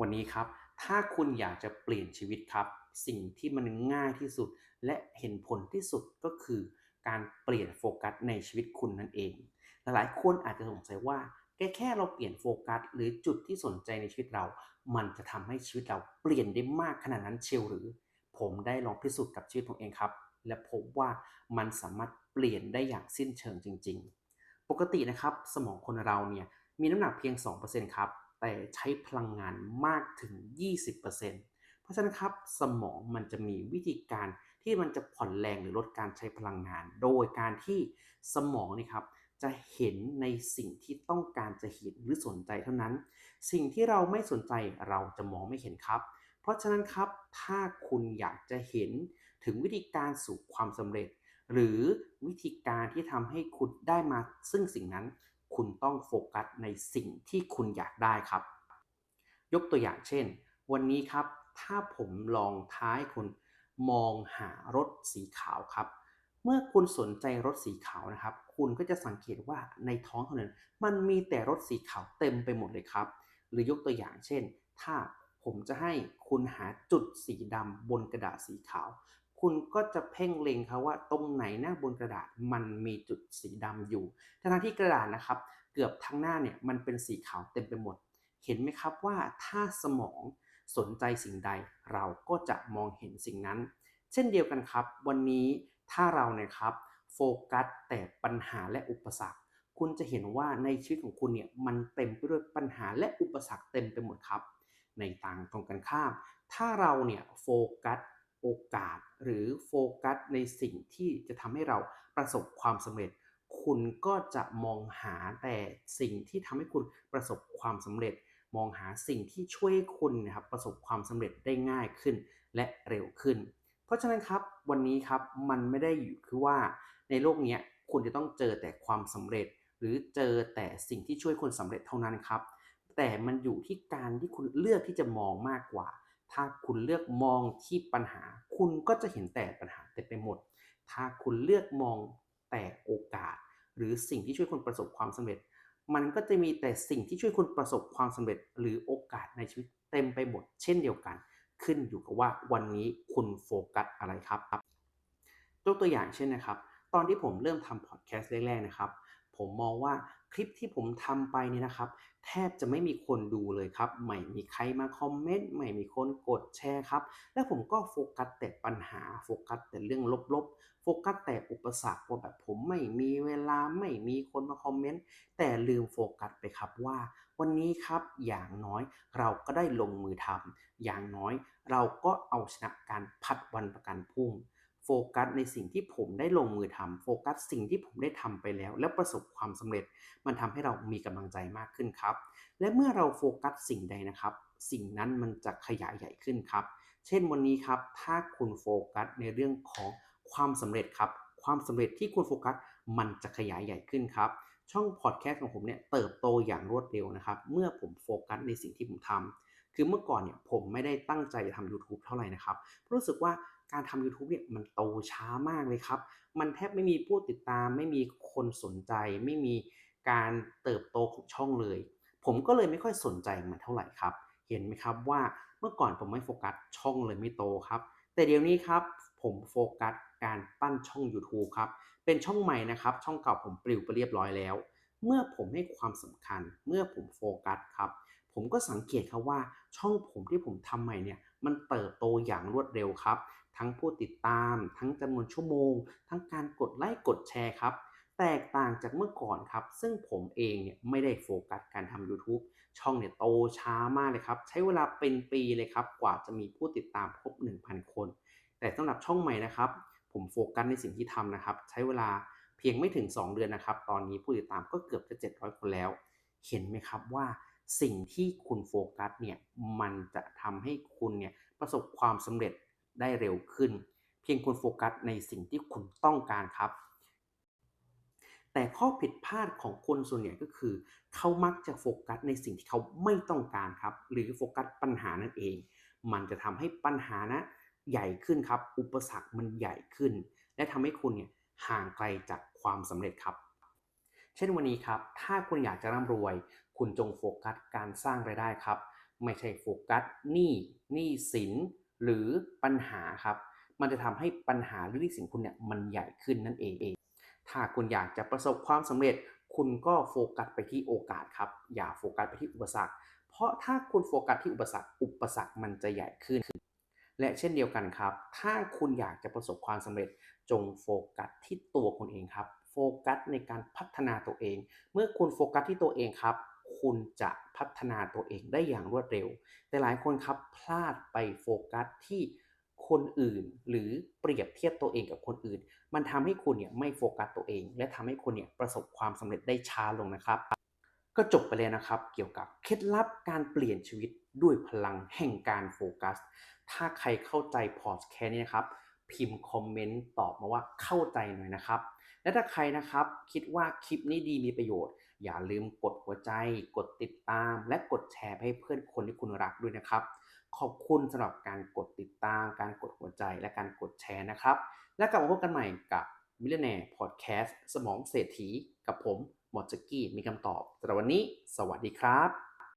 วันนี้ครับ ถ้าคุณอยากจะเปลี่ยนชีวิตครับ สิ่งที่มันง่ายที่สุด และเห็นผลที่สุดก็คือ การเปลี่ยนโฟกัสในชีวิตคุณนั่นเอง หลายๆคนอาจจะสงสัยว่าแค่แค่เราเปลี่ยนโฟกัส หรือจุดที่สนใจในชีวิตเรา มันจะทำให้ชีวิตเราเปลี่ยนได้มากขนาดนั้นเชียวหรือ ผมได้ลองพิสูจน์กับชีวิตผมเองครับ และพบว่ามันสามารถเปลี่ยนได้อย่างสิ้นเชิงจริง ๆ ปกตินะครับ สมองคนเราเนี่ยมีน้ำหนักเพียง 2%ครับ แต่ใช้พลังงานมากถึง 20%เพราะฉะนั้นครับสมองมันจะมีวิธีการที่มันจะผ่อนแรงหรือลดการใช้พลังงาน โดยการที่สมองนี่ครับจะเห็นในสิ่งที่ต้องการจะเห็นหรือสนใจเท่านั้น สิ่งที่เราไม่สนใจเราจะมองไม่เห็นครับ เพราะฉะนั้นครับถ้าคุณอยากจะเห็นถึงวิธีการสู่ความสำเร็จ หรือวิธีการที่ทำให้คุณได้มาซึ่งสิ่งนั้น คุณต้องโฟกัสในสิ่งที่คุณอยากได้ครับ ยกตัวอย่างเช่น วันนี้ครับ ถ้าผมลองท้ายคุณมองหารถสีขาวครับ เมื่อคุณสนใจรถสีขาวนะครับ คุณก็จะสังเกตว่าในท้องถนนมันมีแต่รถสีขาวเต็มไปหมดเลยครับ หรือยกตัวอย่างเช่น ถ้าผมจะให้คุณหาจุดสีดำบนกระดาษสีขาว คุณก็จะเพ่งเล็งครับว่าตรงไหนหน้าบนกระดาษมันมีจุดสีดำอยู่ทั้งที่กระดาษนะครับ เกือบทั้งหน้าเนี่ยมันเป็นสีขาวเต็มไปหมด เห็นไหมครับว่าถ้าสมองสนใจสิ่งใดเราก็จะมองเห็นสิ่งนั้น เช่นเดียวกันครับ วันนี้ถ้าเราเนี่ยครับโฟกัสแต่ปัญหาและอุปสรรค คุณจะเห็นว่าในชีวิตของคุณเนี่ยมันเต็มไปด้วยปัญหาและอุปสรรคเต็มไปหมดครับ ในต่างตรงกันข้าม ถ้าเราเนี่ยโฟกัส โอกาสหรือโฟกัสในสิ่งที่จะทำให้เราประสบความสำเร็จ คุณก็จะมองหาแต่สิ่งที่ทำให้คุณประสบความสำเร็จ มองหาสิ่งที่ช่วยให้คุณนะครับประสบความสำเร็จได้ง่ายขึ้นและเร็วขึ้น เพราะฉะนั้นครับวันนี้ครับมันไม่ได้อยู่คือว่าในโลกนี้คุณจะต้องเจอแต่ความสำเร็จ หรือเจอแต่สิ่งที่ช่วยคนสำเร็จเท่านั้นครับแต่มันอยู่ที่การที่คุณเลือกที่จะมองมากกว่า ถ้าคุณเลือกมองที่ปัญหา คุณก็จะเห็นแต่ปัญหาเต็มไปหมด ถ้าคุณเลือกมองแต่โอกาส หรือสิ่งที่ช่วยคุณประสบความสำเร็จ มันก็จะมีแต่สิ่งที่ช่วยคุณประสบความสำเร็จ หรือโอกาสในชีวิตเต็มไปหมด เช่นเดียวกัน ขึ้นอยู่กับว่าวันนี้คุณโฟกัสอะไรครับยกตัวอย่างเช่นนะครับ ตอนที่ผมเริ่มทำพอดแคสต์แรกๆนะครับ ผมมองว่าคลิปที่ผมทำไปเนี่ยนะครับ แทบจะไม่มีคนดูเลยครับ ไม่มีใครมาคอมเมนต์ไม่มีคนกดแชร์ครับ และผมก็โฟกัสแต่ปัญหาโฟกัสแต่เรื่องลบๆโฟกัสแต่อุปสรรคว่าแบบผมไม่มีเวลาไม่มีคนมาคอมเมนต์แต่ลืมโฟกัสไปครับว่า วันนี้ครับอย่างน้อยเราก็ได้ลงมือทำอย่างน้อยเราก็เอาชนะการพัดวันประกันพรุ่ง โฟกัสในสิ่งที่ผมได้ลงมือทำโฟกัสสิ่งที่ผมได้ทำไปแล้ว แล้วประสบความสำเร็จ มันทำให้เรามีกำลังใจมากขึ้นครับ และเมื่อเราโฟกัสสิ่งใดนะครับ สิ่งนั้นมันจะขยายใหญ่ขึ้นครับ เช่นวันนี้ครับ ถ้าคุณโฟกัสในเรื่องของความสำเร็จครับ ความสำเร็จที่คุณโฟกัสมันจะขยายใหญ่ขึ้นครับ ช่องพอดแคสต์ของผมเนี่ยเติบโตอย่างรวดเร็วนะครับ เมื่อผมโฟกัสในสิ่งที่ผมทำ คือเมื่อก่อนเนี่ยผมไม่ได้ตั้งใจจะทำ YouTube เท่าไหร่นะครับรู้สึกว่าการทำ YouTube เนี่ยมันโตช้ามากเลยครับ มันแทบไม่มีผู้ติดตาม ไม่มีคนสนใจ ไม่มีการเติบโตของช่องเลย ผมก็เลยไม่ค่อยสนใจมันเท่าไหร่ครับ เห็นไหมครับว่าเมื่อก่อนผมไม่โฟกัสช่องเลยไม่โตครับ แต่เดี๋ยวนี้ครับผมโฟกัสการปั้นช่อง YouTube ครับ เป็นช่องใหม่นะครับ ช่องเก่าผมปลิวไปเรียบร้อยแล้ว เมื่อผมให้ความสำคัญ เมื่อผมโฟกัสครับ ผมก็สังเกตครับว่าช่องผมที่ผมทำใหม่เนี่ยมันเติบโตอย่างรวดเร็วครับ ทั้งผู้ติดตาม ทั้งจำนวนชั่วโมง ทั้งการกดไลค์กดแชร์ครับ แตกต่างจากเมื่อก่อนครับ ซึ่งผมเองเนี่ยไม่ได้โฟกัสการทำ YouTube ช่องเนี่ยโตช้ามากเลยครับ ใช้เวลาเป็นปีเลยครับ กว่าจะมีผู้ติดตามครบ 1,000 คน แต่สำหรับช่องใหม่นะครับ ผมโฟกัสในสิ่งที่ทำนะครับ ใช้เวลาเพียงไม่ถึง 2 เดือนนะครับ ตอนนี้ผู้ติดตามก็เกือบจะ 700 คนแล้ว เห็นไหมครับว่า สิ่งที่คุณโฟกัสเนี่ยมันจะทำให้คุณเนี่ยประสบความสำเร็จได้เร็วขึ้น เพียงคุณโฟกัสในสิ่งที่คุณต้องการครับ แต่ข้อผิดพลาดของคนส่วนใหญ่ก็คือ เขามักจะโฟกัสในสิ่งที่เขาไม่ต้องการครับ หรือโฟกัสปัญหานั่นเอง มันจะทำให้ปัญหานะใหญ่ขึ้นครับ อุปสรรคมันใหญ่ขึ้น และทำให้คุณเนี่ยห่างไกลจากความสำเร็จครับ เช่นวันนี้ครับ ถ้าคุณอยากจะร่ำรวย คุณจงโฟกัสการสร้างรายได้ครับ ไม่ใช่โฟกัสหนี้หนี้สินหรือปัญหาครับ มันจะทำให้ปัญหาหรือหนี้สินคุณเนี่ยมันใหญ่ขึ้นนั่นเองถ้าคุณอยากจะประสบความสำเร็จ คุณก็โฟกัสไปที่โอกาสครับ อย่าโฟกัสไปที่อุปสรรค เพราะถ้าคุณโฟกัสที่อุปสรรค อุปสรรคมันจะใหญ่ขึ้น และเช่นเดียวกันครับ ถ้าคุณอยากจะประสบความสำเร็จ จงโฟกัสที่ตัวคุณเองครับ โฟกัสในการพัฒนาตัวเอง เมื่อคุณโฟกัสที่ตัวเองครับ คุณจะพัฒนาตัวเองได้อย่างรวดเร็ว แต่หลายคนครับพลาดไปโฟกัสที่คนอื่น หรือเปรียบเทียบตัวเองกับคนอื่น มันทำให้คุณเนี่ยไม่โฟกัสตัวเอง และทำให้คุณเนี่ยประสบความสำเร็จได้ช้าลงนะครับ ก็จบไปเลยนะครับ เกี่ยวกับเคล็ดลับการเปลี่ยนชีวิตด้วยพลังแห่งการโฟกัส ถ้าใครเข้าใจพอร์ตแค่นี้นะครับ พิมพ์คอมเมนต์ตอบมาว่าเข้าใจหน่อยนะครับ และถ้าใครนะครับคิดว่าคลิปนี้ดีมีประโยชน์ อย่าลืมกดหัวใจ กดติดตาม และกดแชร์ให้เพื่อนคนที่คุณรักด้วยนะครับ ขอบคุณสำหรับการกดติดตาม การกดหัวใจ และการกดแชร์นะครับ และกลับมาพบกันใหม่กับมิเลเน่พอดแคสต์สมองเศรษฐีกับผมหมอจักกี้มีคำตอบสำหรับวันนี้ สวัสดีครับ